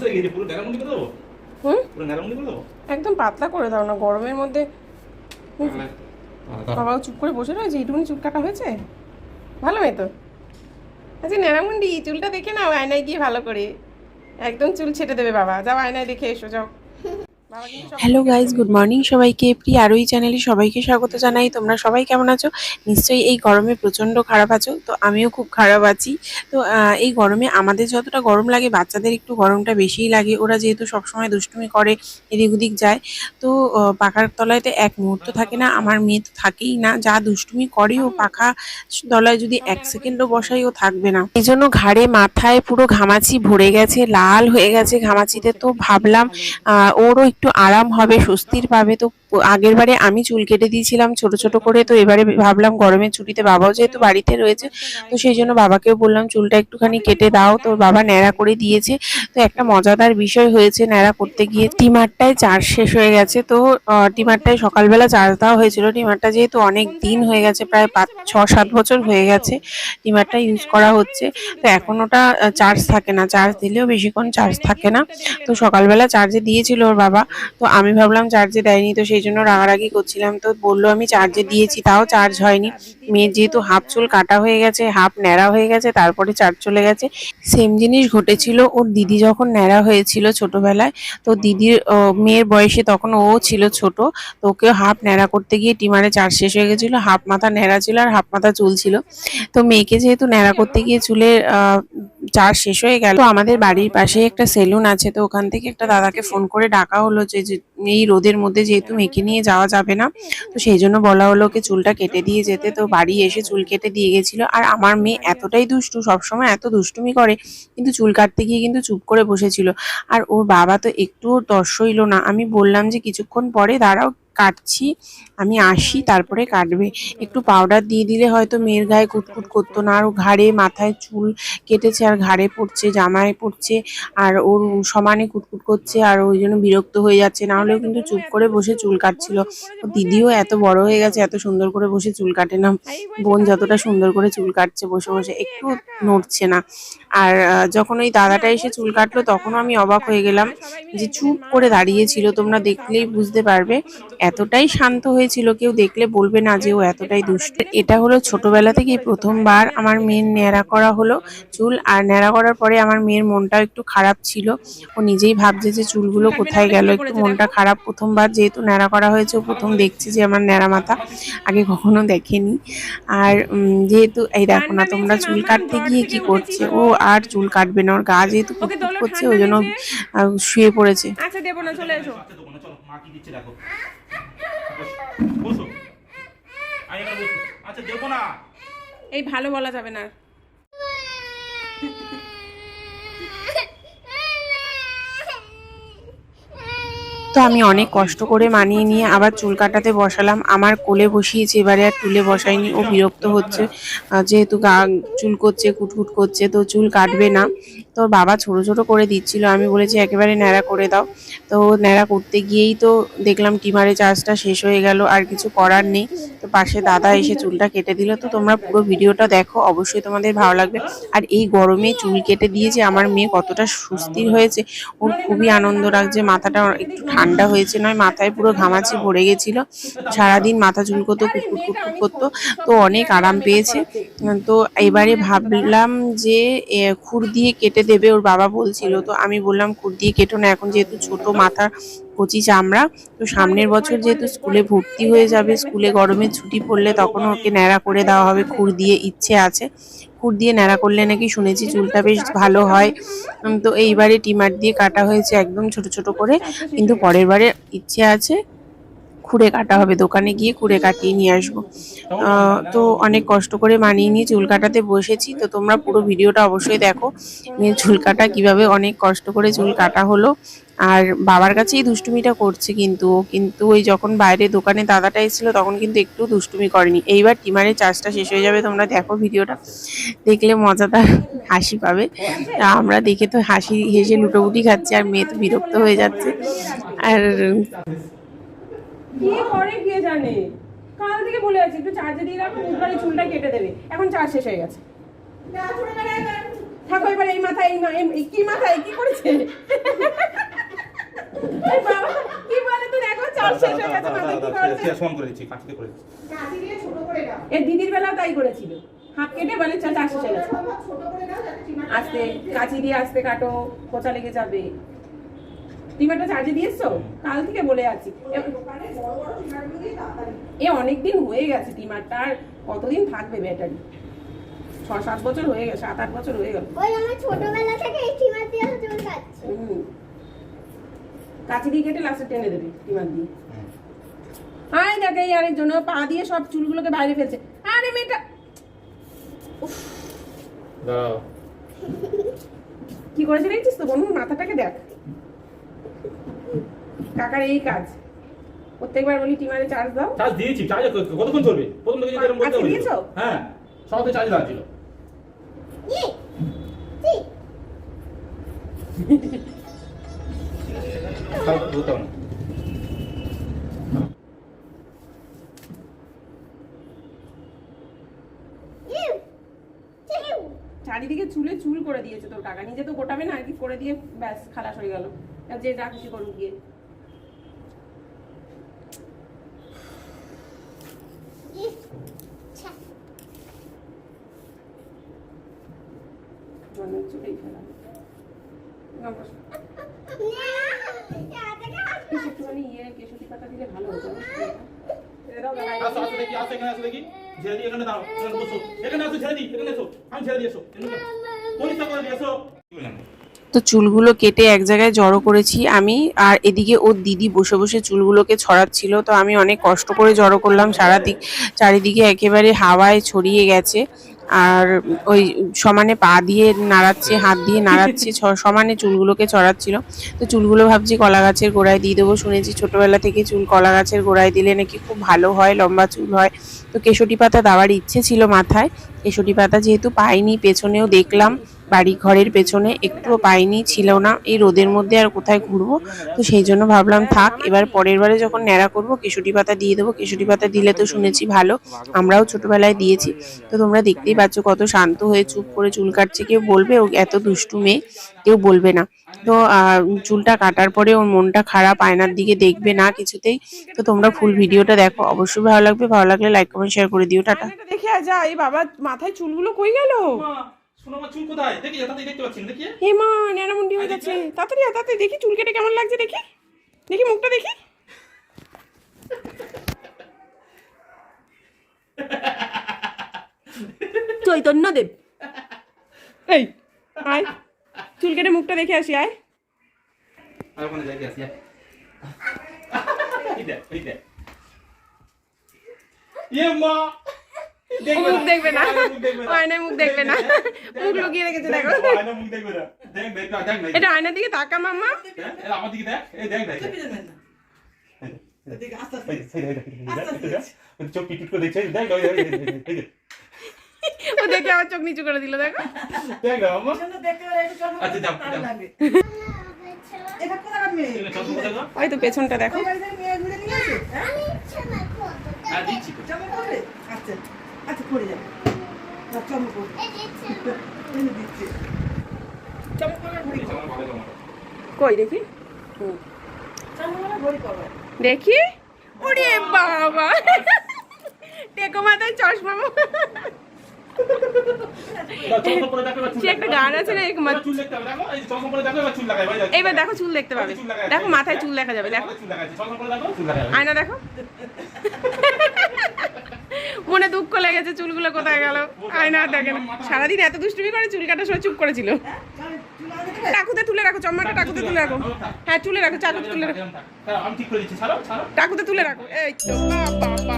অবস্থা হয়ে গেছে পুরো করে দেবো? হুম? পুরো করে দেবো? একদম পাতলা করে দাও না গরমের মধ্যে। বাবা চুপ করে বসে রয়েছে এইটুকুনি চুল কাটা হয়েছে? ভালো মেয়ে তো। আচ্ছা ন্যাড়ামুন্ডি চুলটা দেখে নাও আয়নায় গিয়ে ভালো করে। একদম চুল ছেটে দেবে বাবা। যাও আয়নায় দেখে এসো যাও। হ্যালো গাইজ গুড মর্নিং সবাইকে। প্রি আরোই চ্যানেলে সবাইকে স্বাগত জানাই। তোমরা সবাই কেমন আছো? নিশ্চয়ই এই গরমে প্রচণ্ড খারাপ আছো, তো আমিও খুব খারাপ আছি। তো এই গরমে আমাদের যতটা গরম লাগে, বাচ্চাদের একটু গরমটা বেশিই লাগে। ওরা যেহেতু সবসময় দুষ্টুমি করে, এদিক ওদিক যায়। তো পাখার তলায় এক মুহূর্ত থাকে না, আমার মেয়ে তো থাকেই না। যা দুষ্টুমি করে, ও পাখা তলায় যদি এক সেকেন্ডও বসাই ও থাকবে না। এই জন্য ঘাড়ে, মাথায় পুরো ঘামাচি ভরে গেছে, লাল হয়ে গেছে ঘামাচিতে। তো ভাবলাম ওরও একটু আরাম হবে স্বস্তির পাবে তো আগের বারে আমি চুল কেটে দিয়েছিলাম ছোট ছোট করে, তো এবারে ভাবলাম গরমের ছুটিতে বাবাও যেহেতু বাড়িতে রয়েছে, তো সেই জন্য বাবাকেও বললাম চুলটা একটুখানি কেটে দাও, তো বাবা ন্যাড়া করে দিয়েছে। তো একটা মজাদার বিষয় হয়েছে ন্যাড়া করতে গিয়ে টিমারটায় চার্জ শেষ হয়ে গেছে, তো টিমারটায় সকালবেলা চার্জ দেওয়া হয়েছিল টিমারটা যেহেতু অনেক দিন হয়ে গেছে, প্রায় পাঁচ ছ সাত বছর হয়ে গেছে টিমারটা ইউজ করা হচ্ছে, তো এখন ওটা চার্জ থাকে না, চার্জ দিলেও বেশিক্ষণ চার্জ থাকে না, তো সকালবেলা চার্জে দিয়েছিল ওর বাবা, তো আমি ভাবলাম চার্জে দেয়নি, তো সেই জন্য রাগারাগি করছিলাম। তো বলল, আমি চার্জে দিয়েছি, তাও চার্জ হয়নি। মেয়ের যেহেতু হাফ চুল কাটা হয়ে গেছে হাফ ন্যাড়া হয়ে গেছে, তারপরে চার্জ চলে গেছে। সেম জিনিস ঘটেছিল। ওর দিদি যখন ন্যাড়া হয়েছিল ছোটবেলায়, তো দিদির মেয়ের বয়সে তখন ও ছিল ছোট, তো ওকে হাফ ন্যাড়া করতে গিয়ে টিমারে চার্জ শেষ হয়ে গেছিল। হাফ মাথা ন্যাড়া ছিল আর হাফ মাথা চুল ছিল। তো মেয়েকে যেহেতু ন্যাড়া করতে গিয়ে চুলের চার্জ শেষ হয়ে গেল। তো আমাদের বাড়ির পাশে একটা সেলুন আছে, তো ওখান থেকে একটা দাদাকে ফোন করে ডাকা হলো যে এই রোদের মধ্যে যেহেতু মেয়েকে নিয়ে যাওয়া যাবে না, তো সেই জন্য বলা হলো ওকে চুলটা কেটে দিয়ে যেতে। তো বাড়ি এসে চুল কেটে দিয়ে গেছিল। আর আমার মেয়ে এতটাই দুষ্টু, সবসময় এত দুষ্টুমি করে, কিন্তু চুল কাটতে গিয়ে কিন্তু চুপ করে বসেছিল। আর ওর বাবা তো একটুও তর সইল না। আমি বললাম যে, কিছুক্ষণ পরে দাঁড়াও কাটছি আমি আসি তারপরে কাটবে। একটু পাউডার দিয়ে দিলে হয়তো মেয়ের গায়ে কুটকুট করতো না আর ও ঘাড়ে মাথায় চুল কেটেছে আর ঘাড়ে পড়ছে জামায় পড়ছে আর ওর সমানে কুটকুট করছে আর ওই জন্য বিরক্ত হয়ে যাচ্ছে। না হলেও কিন্তু চুপ করে বসে চুল কাটছিল। দিদিও এত বড় হয়ে গেছে এত সুন্দর করে বসে চুল কাটে না। বোন যতটা সুন্দর করে চুল কাটছে বসে বসে একটু নড়ছে না। আর যখন ওই দাদাটা এসে চুল কাটলো তখনও আমি অবাক হয়ে গেলাম যে চুপ করে দাঁড়িয়েছিল তোমরা দেখলেই বুঝতে পারবে এতটাই শান্ত হয়েছিল কেউ দেখলে বলবে না যে ও এতটাই দুষ্ট। এটা হলো ছোটবেলা থেকেই প্রথমবার আমার মেয়ের ন্যাড়া করা হলো চুল আর ন্যাড়া করার পরে আমার মেয়ের মনটাও একটু খারাপ ছিল। ও নিজেই ভাবছে যে চুলগুলো কোথায় গেল একটু মনটা খারাপ। প্রথমবার যেহেতু ন্যাড়া করা হয়েছে ও প্রথম দেখছে যে আমার ন্যাড়া মাথা আগে কখনো দেখেনি। আর যেহেতু এই দেখো না তোমরা চুল কাটতে গিয়ে কি করছে? ও আর চুল কাটবে না ওর গা যেহেতু করছে ওই জন্য শুয়ে পড়েছে। আচ্ছা দেবো না চলে এসো বাচ্চা দেবো না চলো মা কি দিচ্ছে দেখো বসো। আমি এখানে বসি। আচ্ছা দেবো না। এই ভালো বলা যাবে না আর। তো আমি অনেক কষ্ট করে মানিয়ে নিয়ে আবার চুল কাটাতে বসালাম। আমার কোলে বসিয়েছি, এবারে আর তুলে বসাইনি। ও বিরক্ত হচ্ছে যেহেতু গা চুল করছে, কুটকুট করছে, তো চুল কাটবে না। তো বাবা ছোট ছোট করে দিচ্ছিল, আমি বলেছি একেবারে ন্যাড়া করে দাও। তো ন্যাড়া করতে গিয়েই তো দেখলাম টিমারে চার্জটা শেষ হয়ে গেল, আর কিছু করার নেই। তো পাশে দাদা এসে চুলটা কেটে দিল। তো তোমরা পুরো ভিডিওটা দেখো, অবশ্যই তোমাদের ভালো লাগবে। আর এই গরমে চুল কেটে দিয়েছে আমার মেয়ে কতটা সুস্থির হয়েছে, ওর খুবই আনন্দ লাগছে, মাথাটা একটু ঠান্ডা হয়েছে নয়, মাথায় পুরো ঘামাচি ভরে গেছিল। সারাদিন মাথা চুলকোতো, কুকুর কুকুর করতো, তো অনেক আরাম পেয়েছে। তো এবারে ভাবলাম যে খুর দিয়ে কেটে দেবে, ওর বাবা বলছিল। তো আমি বললাম, খুর দিয়ে কেটো না, এখন যেহেতু ছোট মাথা কচি চামড়া তো সামনের বছর যেহেতু স্কুলে ভর্তি হয়ে যাবে, স্কুলে গরমে ছুটি পড়লে তখন ওকে ন্যাড়া করে দেওয়া হবে খুঁড় দিয়ে ইচ্ছে আছে। খুঁড় দিয়ে ন্যাড়া করলে নাকি শুনেছি চুলটা বেশ ভালো হয়। তো এইবারে টিমার দিয়ে কাটা হয়েছে একদম ছোট ছোট করে, কিন্তু পরের বারে ইচ্ছে আছে। খুঁড়ে কাটা হবে, দোকানে গিয়ে খুঁড়ে কাটিয়ে নিয়ে আসব। তো অনেক কষ্ট করে মানিয়ে নিয়ে চুল কাটাতে বসেছি। তো তোমরা পুরো ভিডিওটা অবশ্যই দেখো চুল কাটা কীভাবে অনেক কষ্ট করে চুল কাটা হলো। আর বাবার কাছেই দুষ্টুমিটা করছে কিন্তু কিন্তু ওই যখন বাইরে দোকানে দাদাটা এসেছিল তখন কিন্তু একটু দুষ্টুমি করেনি। এইবার টিমারের চার্জটা শেষ হয়ে যাবে, তোমরা দেখো ভিডিওটা। দেখলে মজাদার হাসি পাবে। আমরা দেখে তো হাসি হেসে লুটোপুটি খাচ্ছি আর মেয়ে তো বিরক্ত হয়ে যাচ্ছে। আর কি করে কে জানে? কাল থেকে বলে আছি একটু চার্জে দিয়ে রাখো বুধবারে চুলটা কেটে দেবে। এখন চার্জ শেষ হয়ে গেছে। থাকো এবার এই মাথায় এই মা- কি মাথায় কি করেছে? এই বাবা, কি বলে তো দেখো চাল শেষ হয়ে গেছে মাথায় কি করেছে? সমান করে দিচ্ছি কাঁচিতে করে দিচ্ছি এর দিদির বেলাও তাই করেছিল। হাত কেটে বলে চা চাষ শেষ হয়ে গেছে। আস্তে কাঁচি দিয়ে আস্তে কাটো কোচা লেগে যাবে। টিমাটা চার্জে দিয়েছ? কাল থেকে বলে আছি। এ- এ অনেক দিন হয়ে গেছে টিমারটা আর কতদিন থাকবে ব্যাটারি ছ সাত বছর হয়ে গেছে সাত আট বছর হয়ে গেল। ওই আমার ছোটবেলা থেকে এই টিমার দিয়ে চুল কাটছে। হুম। কাঁচি দিয়ে কেটে লাস্টে টেনে দেবে টিমার দিয়ে। হাই দেখে এই আরেকজন পা দিয়ে সব চুলগুলোকে বাইরে ফেলছে। আরে মেয়েটা কি করেছে দেখছিস তো বন্ধু? মাথাটাকে দেখ। কাকার এই কাজ। প্রত্যেকবার বলি টিমারে চার্জ দাও। চার্জ দিয়েছি চার্জ কতক্ষণ চলবে? প্রথম থেকে যদি এরকম বলতে হ্যাঁ সবাইকে চার্জ দেওয়া ছিল ই জি তাও বলতে হবে না। ইউ চিউ চারিদিকে চুলে চুল করে দিয়েছে তোর কাকা। নিজে তো গোটাবে না আর কি করে দিয়ে ব্যাস খালাস হয়ে গেল। যে যা খুশি করুক গিয়ে। ই ছা জন্মের চুলেই ফেলা নমস্কার না এটা থেকে বেশ একটুখানি ইয়ে আসো এখানে ছেড়ে দিই এখানে বসো। এখানে আসো ছেড়ে দিই এখানে এসো। আমি ছেড়ে দিয়ে এসো। পরিষ্কার করে দিয়ে এসো? তো চুলগুলো কেটে এক জায়গায় জড়ো করেছি আমি, আর এদিকে ওর দিদি বসে বসে চুলগুলোকে ছড়াচ্ছিল, তো আমি অনেক কষ্ট করে জড়ো করলাম, সারা দিক, চারিদিকে একেবারে হাওয়ায় ছড়িয়ে গেছে, আর ওই সমানে পা দিয়ে নাড়াচ্ছে, হাত দিয়ে নাড়াচ্ছে সমানে চুলগুলোকে ছড়াচ্ছিল, তো চুলগুলো ভাবছি কলা গাছের গোড়ায় দিয়ে দেবো, শুনেছি ছোটবেলা থেকে চুল কলা গাছের গোড়ায় দিলে নাকি খুব ভালো হয়, লম্বা চুল হয়, তো কেশটি পাতা দেওয়ার ইচ্ছে ছিল মাথায় কেশটি পাতা যেহেতু পাইনি, পেছনেও দেখলাম বাড়ি ঘরের পেছনে একটুও পাইনি ছিল না। এই রোদের মধ্যে আর কোথায় ঘুরবো? তো সেই জন্য ভাবলাম থাক এবার পরের বারে যখন ন্যাড়া করব কেশুটি পাতা দিয়ে দেবো। কেশুটি পাতা দিলে তো শুনেছি ভালো আমরাও ছোটবেলায় দিয়েছি। তো তোমরা দেখতেই পাচ্ছ কত শান্ত হয়ে চুপ করে চুল কাটছে। কেউ বলবে ও এত দুষ্টু মেয়ে কেউ বলবে না। তো চুলটা কাটার পরে ওর মনটা খারাপ আয়নার দিকে দেখবে না কিছুতেই। তো তোমরা ফুল ভিডিওটা দেখো অবশ্যই ভালো লাগবে। ভালো লাগলে লাইক কমেন্ট শেয়ার করে দিও। টাটা। দেখে যা। এই বাবা মাথায় চুলগুলো কই গেল? শোনো আমার চুল কোথায়? দেখি তাতে দেখতে পাচ্ছি দেখি হে মা ন্যাড়ামুন্ডি হয়ে যাচ্ছে। তাড়াতাড়ি তাড়াতাড়ি দেখি চুল কেটে কেমন লাগছে দেখি। দেখি মুখটা দেখি। চৈতন্য দেব এই আয়। চুল কেটে মুখটা দেখে আসি আয়। আর ওখানে যাই আসি এই দেখ এই দেখ। ইয়ে মা! মুখ দেখবে না আয়নায় মুখ দেখবে না মুখ লুকিয়ে রেখেছে দেখো এটা আয়নার দিকে তাকা আমার দিকে দেখ এই দেখ দেখ। ওই চোখ করে দেখছে দেখ ও আবার চোখ নিচু করে দিল দেখো দেখ না আচ্ছা, যাও, ওই তো পেছনটা দেখো হ্যাঁ? আমি ইচ্ছে না ফটো হ্যাঁ দিচ্ছি তো। চশমা পরবে? আচ্ছা, আচ্ছা, পরে যাবে। না, চশমা পরবে। এই ইচ্ছে এই যে দিচ্ছি। চশমা পরবে, ঘড়ি এই পরবে। চশমা ভালো জামা। কই দেখি। দেখি? ওরে বাবা। টেকো মাথায় চশমা। গান আছে না। এইবার দেখো চুল দেখতে পাবে। দেখো মাথায় চুল দেখা যাবে দেখো চুল লাগাইছি, চশমা পরে দেখো, চুল লাগাই। আয়না দেখো। মনে দুঃখ লেগেছে চুলগুলো কোথায় গেল? আয়না দেখেন। দেখে না সারাদিন এত দুষ্টুমি করে চুল কাটার সময় চুপ করেছিল। হ্যাঁ? টাকুতে তুলে রাখো চম্মাটা টাকুতে তুলে রাখো। হ্যাঁ তুলে রাখো চাকুতে তুলে রাখো। এরকম আমি ঠিক করে দিচ্ছি ছাড়ো ছাড়ো। টাকুতে তুলে রাখো। এই তো বাবা।